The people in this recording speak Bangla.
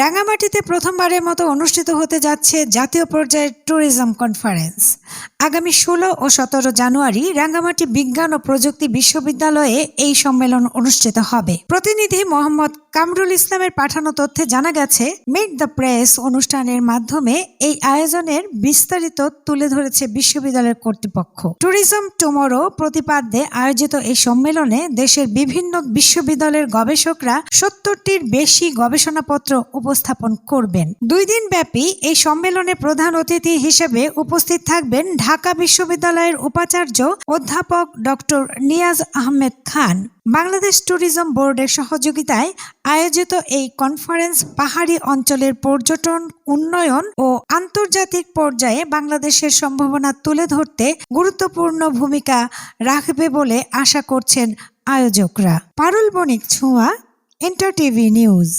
রাঙামাটিতে প্রথমবারের মতো অনুষ্ঠিত হতে যাচ্ছে জাতীয় পর্যায়ের ট্যুরিজম কনফারেন্স আগামী ষোলো ও সতেরো জানুয়ারি রাঙ্গামাটি বিজ্ঞান ও প্রযুক্তি বিশ্ববিদ্যালয়ে এই সম্মেলন অনুষ্ঠিত হবে। প্রতিনিধি মোহাম্মদ কামরুল ইসলামের পাঠানো তথ্যে জানা গেছে মিট দ্য প্রেস অনুষ্ঠানের মাধ্যমে এই আয়োজনের বিস্তারিত তুলে ধরেছে বিশ্ববিদ্যালয়ের কর্তৃপক্ষ। ট্যুরিজম টুমোরো প্রতিপাদ্যে আয়োজিত এই সম্মেলনে দেশের বিভিন্ন বিশ্ববিদ্যালয়ের গবেষকরা সত্তরটির বেশি গবেষণাপত্র উপস্থাপন করবেন। দুই দিন ব্যাপী এই সম্মেলনে প্রধান অতিথি হিসেবে উপস্থিত থাকবেন ঢাকা বিশ্ববিদ্যালয়ের উপাচার্য অধ্যাপক ডক্টর নিয়াজ আহমেদ খান। বাংলাদেশ ট্যুরিজম বোর্ডের সহযোগিতায় আয়োজিত এই কনফারেন্স পাহাড়ি অঞ্চলের পর্যটন, উন্নয়ন ও আন্তর্জাতিক পর্যায়ে বাংলাদেশের সম্ভাবনা তুলে ধরতে গুরুত্বপূর্ণ ভূমিকা রাখবে বলে আশা করছেন আয়োজকরা। পারুল বণিক ছোঁয়া, এন্টার টিভি নিউজ।